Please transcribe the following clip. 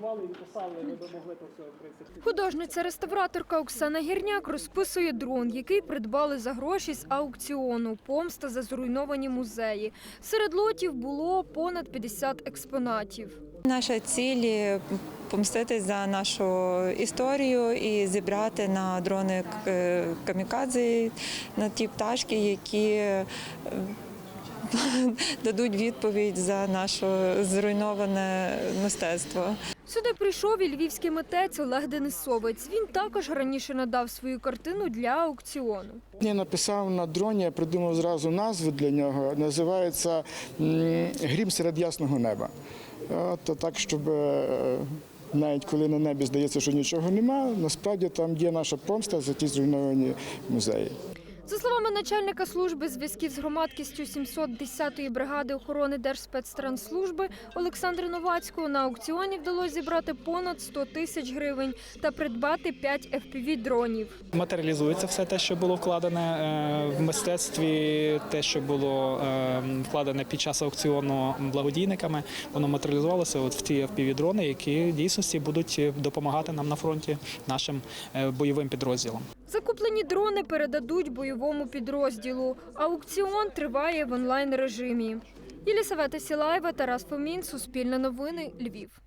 порахували і писали, ви б могли то все, в принципі. Художниця-реставраторка Оксана Гірняк розписує дрон, який придбали за гроші з аукціону «Помста за зруйновані музеї». Серед лотів було понад 50 експонатів. Наша ціль помстити за нашу історію і зібрати на дрони е, камікадзе на ті пташки, які е, дадуть відповідь за наше зруйноване мистецтво. Сюди прийшов і львівський митець Олег Денисовець. Він також раніше надав свою картину для аукціону. Я написав на дроні, я придумав зразу назву для нього. Називається Грім серед ясного неба. От так, щоб е, навіть коли на небі здається, що нічого нема, насправді там є наша помста за ті зруйновані музеї. За словами начальника служби зв'язків з громадськістю 710-ї бригади охорони Держспецтранслужби Олександра Новацького, на аукціоні вдалося зібрати понад 100 тисяч гривень та придбати 5 FPV-дронів. Матеріалізується все те, що було вкладене е, в мистецтві, те, що було е, вкладене під час аукціону благодійниками, воно матеріалізувалося от в ті FPV-дрони, які в дійсності будуть допомагати нам на фронті нашим е, бойовим підрозділам. Закуплені дрони передадуть бойовому підрозділу. Аукціон триває в онлайн режимі. Єлісавета Сілаєва, Тарас Фомін, Суспільне новини, Львів.